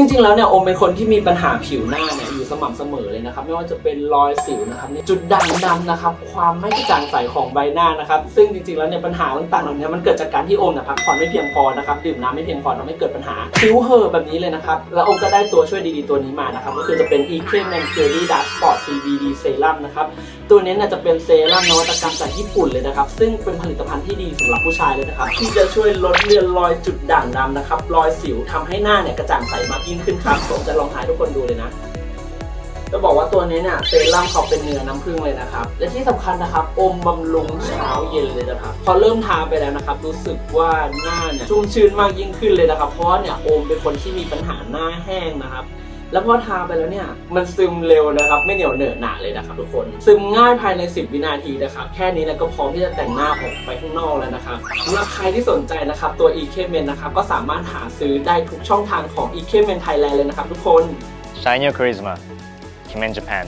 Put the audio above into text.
จริงๆ แล้วเนี่ยโอมเป็นคนที่มีปัญหาผิวหน้าเนี่ยอยู่สม่ำเสมอเลยนะครับ ไม่ว่าจะเป็นรอยสิวนะครับจุดด่างดำนะครับ ความไม่กระจ่างใสของใบหน้านะครับ ซึ่งจริงๆ แล้วเนี่ยปัญหาต่างๆเหล่านี้มันเกิดจากการที่โอมเนี่ยพักผ่อนไม่เพียงพอนะครับดื่มน้ำไม่เพียงพอทำให้เกิดปัญหาผิวเห่อะแบบนี้เลยนะครับ แล้วโอมก็ได้ตัวช่วยดีๆตัวนี้มานะครับก็คือจะเป็น e c r e m and Curie Dark Spot CBD Serum นะครับ ตัวนี้เนี่ยจะเป็นเซรั่มนวัตกรรมจากญี่ปุ่นเลยนะครับ ซึ่งเป็นผลิตภัณฑ์ที่ดีสำหรับผู้ชายเลยนะครับ ที่จะช่วยลดเลือนรอยจุดด่างดำนะครับ รอยสิวทำให้หน้าเนี่ยกระจ่างใสมากยิ่งขึ้นครับผมจะลองทายทุกคนดูเลยนะจะบอกว่าตัวนี้เนี่ยเซรั่มเขาเป็นเนื้อน้ำผึ้งเลยนะครับ และที่สำคัญนะครับ อมบำรุงเช้าเย็นเลยนะครับ พอเริ่มทาไปแล้วนะครับ รู้สึกว่าหน้าเนี่ยชุ่มชื้นมากยิ่งขึ้นเลยนะครับ เพราะเนี่ยอมเป็นคนที่มีปัญหาหน้าแห้งนะครับ แล้วพอทาไปแล้วเนี่ยมันซึมเร็วนะครับไม่เหนียวเหนอะหนะเลยนะครับทุกคน ซึมง่ายภายใน 10 วินาทีนะครับแค่นี้เนะก็พร้อมที่จะแต่งหน้าออกไปข้างนอกแล้วนะครับสำหรับใครที่สนใจนะครับตัว e k m e n นะครับก็สามารถหาซื้อได้ทุกช่องทางของ e k m e n Thailand เลยนะครับทุกคน Shine your charisma. Kimen Japan.